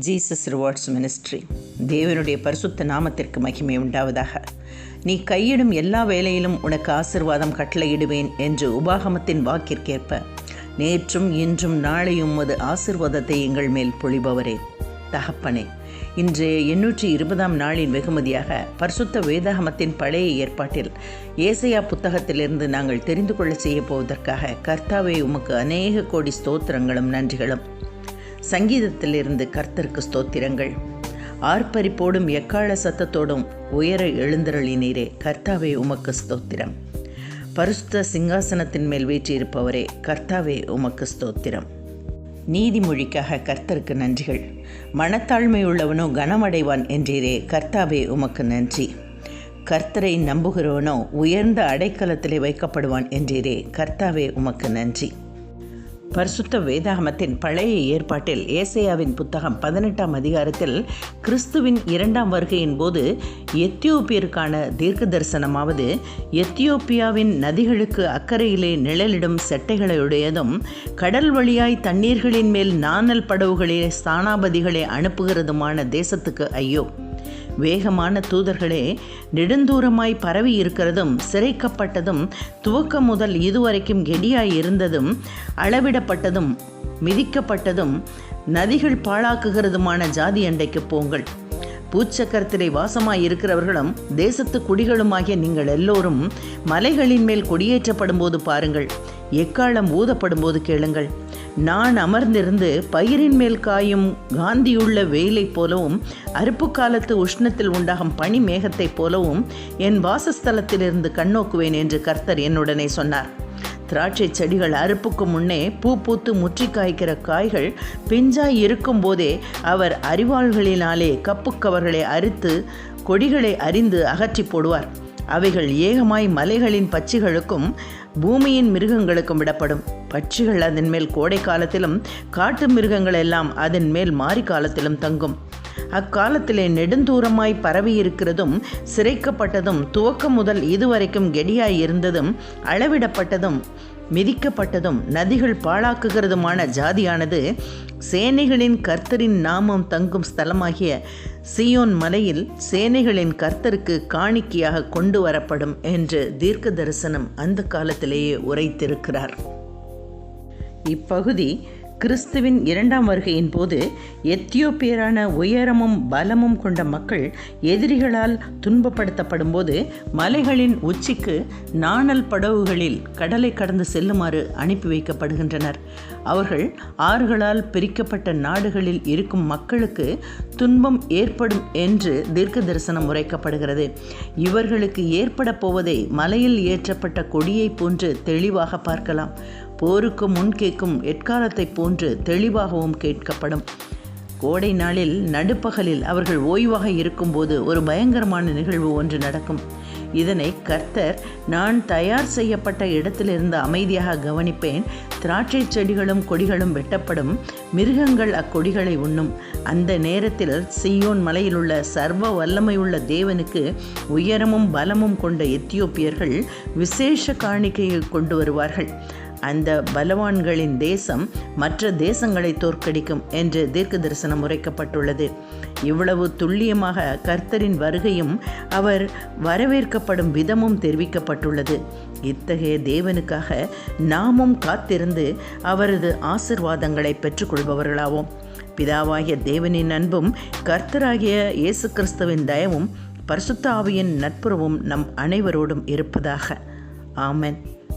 Jesus rewards ministry தேவனுடைய பரிசுத்த நாமத்திற்கு மகிமை உண்டாவதாக. நீ கையிடும் எல்லா வேலையிலும் உனக்கு ஆசிர்வாதம் கட்டளையிடுவேன் என்று உபாகமத்தின் வாக்கிற்கேற்ப நேற்றும் இன்றும் நாளையும் உமது ஆசிர்வாதத்தை எங்கள் மேல் பொழிபவரே. தகப்பனே இன்றைய எண்ணூற்றி இருபதாம் நாளின் வெகுமதியாக பரிசுத்த வேதாகமத்தின் பழைய ஏற்பாட்டில் ஏசையா புத்தகத்திலிருந்து நாங்கள் தெரிந்து கொள்ள செய்ய போவதற்காக கர்த்தாவே உமக்கு அநேக கோடி ஸ்தோத்திரங்களும் நன்றிகளும். சங்கீதத்திலிருந்து கர்த்தருக்கு ஸ்தோத்திரங்கள். ஆர்ப்பரிப்போடும் எக்கால சத்தத்தோடும் உயர எழுந்தருளினீரே கர்த்தாவே உமக்கு ஸ்தோத்திரம். பரிசுத்த சிங்காசனத்தின் மேல் வீற்றிருப்பவரே கர்த்தாவே உமக்கு ஸ்தோத்திரம். நீதிமொழிக்காக கர்த்தருக்கு நன்றிகள். மனத்தாழ்மை உள்ளவனோ கனமடைவான் என்றீரே கர்த்தாவே உமக்கு நன்றி. கர்த்தரை நம்புகிறவனோ உயர்ந்த அடைக்கலத்திலே வைக்கப்படுவான் என்றீரே கர்த்தாவே உமக்கு நன்றி. பரிசுத்த வேதாகமத்தின் பழைய ஏற்பாட்டில் ஏசையாவின் புத்தகம் பதினெட்டாம் அதிகாரத்தில் கிறிஸ்துவின் இரண்டாம் வருகையின் போது எத்தியோப்பியருக்கான தீர்க்க தரிசனமாவது எத்தியோப்பியாவின் நதிகளுக்கு அக்கறையிலே நிழலிடும் செட்டைகளையுடையதும் கடல் வழியாய் தண்ணீர்களின் மேல் நாணல் படவுகளே ஸ்தானாபதிகளை அனுப்புகிறதுமான தேசத்துக்கு ஐயோ. வேகமான தூதர்களே நெடுந்தூரமாய் பரவி இருக்கிறதும் சிறைக்கப்பட்டதும் துவக்கம் முதல் இதுவரைக்கும் கெடியாய் இருந்ததும் அளவிடப்பட்டதும் மிதிக்கப்பட்டதும் நதிகள் பாழாக்குகிறதுமான ஜாதி அண்டைக்கு போங்கள். பூச்சக்கரத்திலே வாசமாய் இருக்கிறவர்களும் தேசத்து குடிகளுமாகிய நீங்கள் எல்லோரும் மலைகளின் மேல் கொடியேற்றப்படும் போது பாருங்கள். எக்காலம் ஊதப்படும் போது கேளுங்கள். நான் அமர்ந்திருந்து பயிரின் மேல் காயும் காந்தியுள்ள வெயிலைப் போலவும் அறுப்பு காலத்து உஷ்ணத்தில் உண்டாகும் பனி மேகத்தைப் போலவும் என் வாசஸ்தலத்திலிருந்து கண்ணோக்குவேன் என்று கர்த்தர் என்னுடனே சொன்னார். திராட்சை செடிகள் அறுப்புக்கு முன்னே பூ பூத்து முற்றி காய்க்கிற காய்கள் பிஞ்சாய் இருக்கும் போதே அவர் அறிவாள்களினாலே கப்புக்கவர்களை அறுத்து கொடிகளை அறிந்து அகற்றி போடுவார். அவைகள் ஏகமாய் மலைகளின் பட்சிகளுக்கும் பூமியின் மிருகங்களுக்கும் விடப்படும். பட்சிகள் அதன் மேல் கோடை காலத்திலும் காட்டு மிருகங்கள் எல்லாம் அதன் மேல் மாறி காலத்திலும் தங்கும். அக்காலத்திலே நெடுந்தூரமாய் பரவி இருக்கிறதும் சிறைக்கப்பட்டதும் துவக்கம் முதல் இதுவரைக்கும் கெடியாய் இருந்ததும் அளவிடப்பட்டதும் மிதிக்கப்பட்டதும் நதிகள் பாழாக்குகிறதுமான ஜாதியானது சேனைகளின் கர்த்தரின் நாமம் தங்கும் ஸ்தலமாகிய சியோன் மலையில் சேனைகளின் கர்த்தருக்கு காணிக்கையாக கொண்டு வரப்படும் என்று தீர்க்க தரிசனம் அந்த காலத்திலேயே உரைத்திருக்கிறார். இப்பகுதி கிறிஸ்துவின் இரண்டாம் வருகையின் போது எத்தியோப்பியரான உயரமும் பலமும் கொண்ட மக்கள் எதிரிகளால் துன்பப்படுத்தப்படும் போது மலைகளின் உச்சிக்கு நாணல் படவுகளில் கடலை கடந்து செல்லுமாறு அனுப்பி வைக்கப்படுகின்றனர். அவர்கள் ஆறுகளால் பிரிக்கப்பட்ட நாடுகளில் இருக்கும் மக்களுக்கு துன்பம் ஏற்படும் என்று தீர்க்க தரிசனம் உரைக்கப்படுகிறது. இவர்களுக்கு ஏற்பட போவதை மலையில் ஏற்றப்பட்ட கொடியை போன்று தெளிவாக பார்க்கலாம். போருக்கு முன் கேட்கும் எட்காலத்தை போன்று தெளிவாகவும் கேட்கப்படும். கோடை நாளில் நடுப்பகலில் அவர்கள் ஓய்வாக இருக்கும்போது ஒரு பயங்கரமான நிகழ்வு ஒன்று நடக்கும். இதனை கர்த்தர் நான் தயார் செய்யப்பட்ட இடத்திலிருந்து அமைதியாக கவனிப்பேன். திராட்சை செடிகளும் கொடிகளும் வெட்டப்படும். மிருகங்கள் அக்கொடிகளை உண்ணும். அந்த நேரத்தில் சியோன் மலையிலுள்ள சர்வ வல்லமையுள்ள தேவனுக்கு உயரமும் பலமும் கொண்ட எத்தியோப்பியர்கள் விசேஷ காணிக்கையை கொண்டு வருவார்கள். அந்த பலவான்களின் தேசம் மற்ற தேசங்களை தோற்கடிக்கும் என்று தீர்க்க தரிசனம் உரைக்கப்பட்டுள்ளது. இவ்வளவு துல்லியமாக கர்த்தரின் வருகையும் அவர் வரவேற்கப்படும் விதமும் தெரிவிக்கப்பட்டுள்ளது. இத்தகைய தேவனுக்காக நாமும் காத்திருந்து அவரது ஆசிர்வாதங்களை பெற்றுக்கொள்பவர்களாவோம். பிதாவாகிய தேவனின் அன்பும் கர்த்தராகிய இயேசு கிறிஸ்துவின் தயவும் பரிசுத்தாவியின் நட்புறவும் நம் அனைவரோடும் இருப்பதாக. ஆமன்.